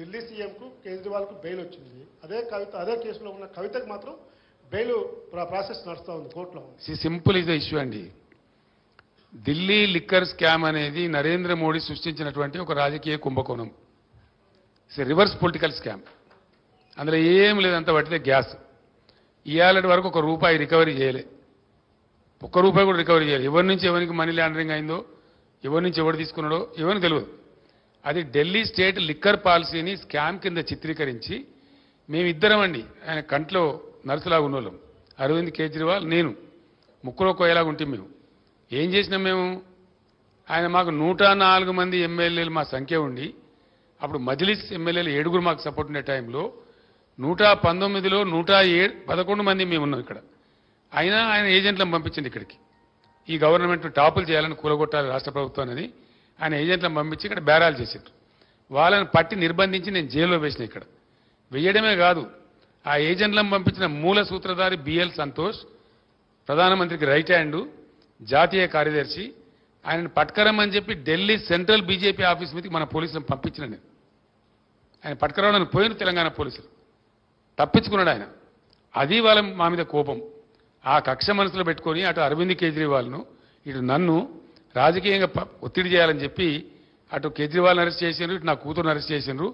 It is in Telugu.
ఢిల్లీ సీఎంకు కేజ్రీవాల్కు బెయిల్ వచ్చింది. అదే కవిత అదే కేసులో ఉన్న కవితకు మాత్రం బెయిల్ ప్రా- ప్రాసెస్ నడుస్తూ ఉంది కోర్టులో. ఉంది సింపుల్ ఇస్ ద ఇష్యూ అండి. ఢిల్లీ లిక్కర్ స్కామ్ అనేది నరేంద్ర మోడీ సృష్టించినటువంటి ఒక రాజకీయ కుంభకోణం. ఇట్స్ రివర్స్ పొలిటికల్ స్కామ్ అందులో ఏం లేదంత పట్టితే గ్యాస్. ఇవాళ వరకు ఒక రూపాయి రికవరీ చేయలే. ఒక్క రూపాయి కూడా రికవరీ చేయాలి. ఎవరి నుంచి ఎవరికి మనీ లాండరింగ్ అయిందో ఎవరి నుంచి ఎవరు తీసుకున్నాడో ఎవరికి తెలియదు. అది ఢిల్లీ స్టేట్ లిక్కర్ పాలసీని స్కామ్ కింద చిత్రీకరించి మేమిద్దరం అండి ఆయన కంట్లో నర్సులాగా ఉన్నోళ్ళం. అరవింద్ కేజ్రీవాల్ నేను. ముక్కులో కోయలాగా ఉంటే మేము. ఏం చేసినాం మేము? ఆయన మాకు నూట నాలుగు మంది ఎమ్మెల్యేలు మా సంఖ్య ఉండి అప్పుడు మజ్లిస్ ఎమ్మెల్యేలు ఏడుగురు మాకు సపోర్ట్ ఉండే టైంలో నూట పంతొమ్మిదిలో నూట ఏడు పదకొండు మంది మేము ఉన్నాం ఇక్కడ. అయినా ఆయన ఏజెంట్లను పంపించింది ఇక్కడికి. ఈ గవర్నమెంట్ టాపులు చేయాలని కూలగొట్టాలి రాష్ట్ర ప్రభుత్వం అనేది. ఆయన ఏజెంట్లను పంపించి ఇక్కడ బేరాలు చేసిండ్రు. వాళ్ళని పట్టి నిర్బంధించి నేను జైల్లో వేసిన ఇక్కడ. వేయడమే కాదు ఆ ఏజెంట్లను పంపించిన మూల సూత్రధారి బిఎల్ సంతోష్ ప్రధానమంత్రికి రైట్ హ్యాండ్ జాతీయ కార్యదర్శి ఆయనను పట్టుకరమ్మని చెప్పి ఢిల్లీ సెంట్రల్ బీజేపీ ఆఫీస్ మీదకి మన పోలీసులను పంపించిన నేను. ఆయన పట్టుకరావడానికి పోయిన తెలంగాణ పోలీసులు. తప్పించుకున్నాడు ఆయన. అది వాళ్ళ మా మీద కోపం. ఆ కక్ష మనసులో పెట్టుకొని అటు అరవింద్ కేజ్రీవాల్ను ఇటు నన్ను రాజకీయంగా ఒత్తిడి చేయాలని చెప్పి అటు కేజ్రీవాల్ని అరెస్ట్ చేసిండ్రు ఇటు నా కూతురుని అరెస్ట్ చేసిండ్రు.